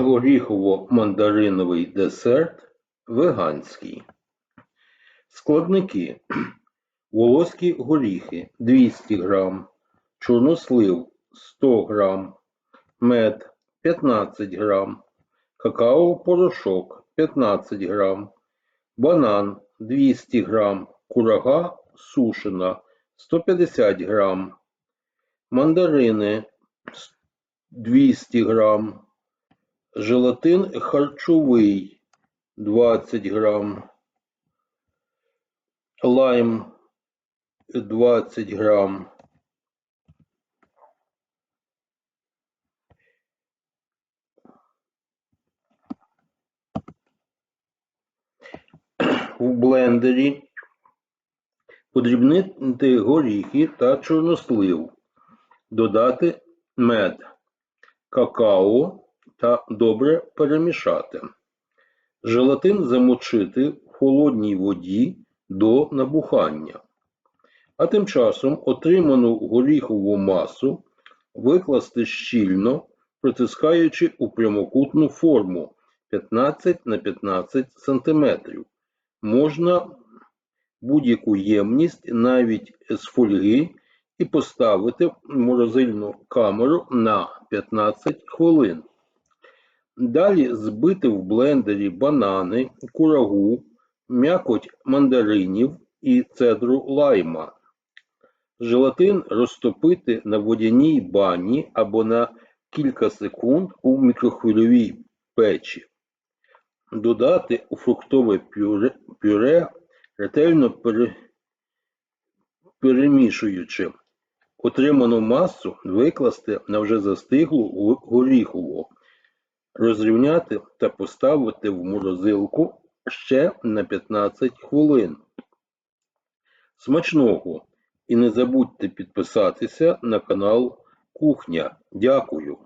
горіхово-мандариновий десерт веганський. Складники: волоські горіхи 200 г, чорнослив 100 г, мед 15 г, какао-порошок 15 г, банан 200 г, курага сушена 150 г, мандарини 200 г, желатин харчовий 20 г, лайм 20 г, в блендері подрібнити горіхи та чорнослив, додати мед, какао та добре перемішати. Желатин замочити в холодній воді до набухання. А тим часом отриману горіхову масу викласти щільно, притискаючи у прямокутну форму 15 на 15 см. Можна будь-яку ємність навіть з фольги і поставити в морозильну камеру на 15 хвилин. Далі збити в блендері банани, курагу, м'якоть мандаринів і цедру лайма. Желатин розтопити на водяній бані або на кілька секунд у мікрохвильовій печі. Додати у фруктове пюре, пюре ретельно пере, перемішуючи. Отриману масу викласти на вже застиглу горіхову, розрівняти та поставити в морозилку ще на 15 хвилин. Смачного! І не забудьте підписатися на канал Кухня. Дякую!